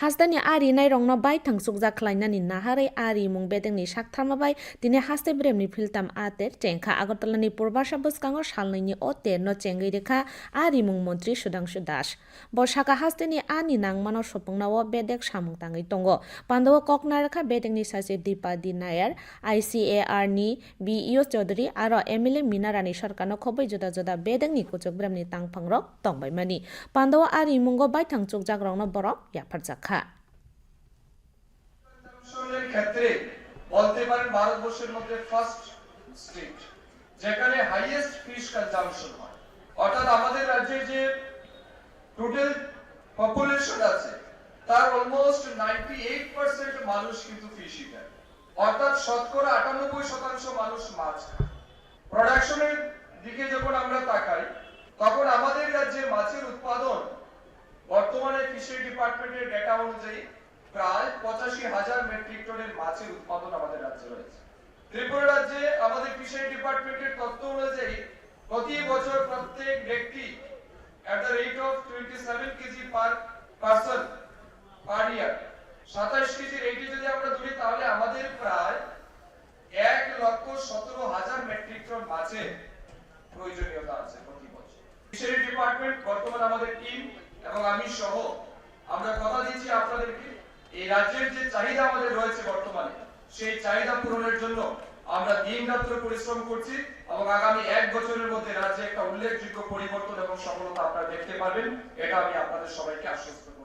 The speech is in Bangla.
হাসদানি আরি নাই নাইরংন বাই থাংসুকজা খালাইনানি নাহারে আরি মুং বেদেংনি দিনে তিনি ব্রেম নি ফিলতাম আতের চেংখা আগরতলা আগরতলানি পূর্বাশা বসকাঙ্গ সালনৈনি ও তের ন চেঙ্গই রেখা আরি মুং মন্ত্রী সুদাংশু দাস বর্ষাকা হাসতেনি আনি নাংমানো সপংনাও বেদেক সামুং তাঙ্গই তঙ্গ পান্ডব ককনা রেখা বেদেংনি সাসে Deepa D Nair I C A R নি B U Chowdhury R M L A Meena Rani সরকারনো খবৈ জোদা জোদা বেদেংনি কুচক ব্রেম নি তাংফাং রক তংবাইমানি পান্ডব আরি মুঙ্গ বাই থাংচুক জাগ্রংন বরক ইয়াফার জাকা কনজামশনের ক্ষেত্রে বলতে পারেন ভারতবর্ষের মধ্যে ফার্স্ট স্টেট যেখানে হাইয়েস্ট ফিশ কনজামশন হয়। অর্থাৎ আমাদের রাজ্যে যে টোটাল পপুলেশন আছে, তার অলমোস্ট নাইনটি এইট পার্সেন্ট মানুষ কিন্তু ফিশ ইটার অর্থাৎ শতকরা আটানব্বই শতাংশ মানুষ মাছ খায়। প্রোডাকশনের দিকে যখন আমরা তাকাই, তখন আমাদের রাজ্যে মাছের উৎপাদন বর্তমানে ফিশারি ডিপার্টমেন্টের ডেটা অনুযায়ী প্রায় পঁচাশি হাজার মেট্রিক টনের মাছের উৎপাদন আমাদের রাজ্যে রয়েছে। ত্রিপুরা রাজ্যে আমাদের ফিশারি ডিপার্টমেন্টের তথ্য অনুযায়ী প্রতি বছর প্রত্যেক ব্যক্তি at the rate of 27 KG per person per year সাতাশ কেজির এইটি যদি আমরা ধরি তাহলে আমাদের প্রায় এক লক্ষ সতেরো হাজার মেট্রিক টন মাছের প্রয়োজনীয়তা আছে প্রতি বছর। ফিশারি ডিপার্টমেন্ট বর্তমানে আমাদের টিম এবং আমি সহ, আমরা কথা দিচ্ছি আপনাদেরকে, এই রাজ্যের যে চাহিদা আমাদের রয়েছে বর্তমানে, সেই চাহিদা পূরণের জন্য আমরা দিন রাত্র পরিশ্রম করছি এবং আগামী এক বছরের মধ্যে রাজ্যে একটা উল্লেখযোগ্য পরিবর্তন এবং সফলতা আপনারা দেখতে পারবেন, এটা আমি আপনাদের সবাইকে আশ্বস্ত করছি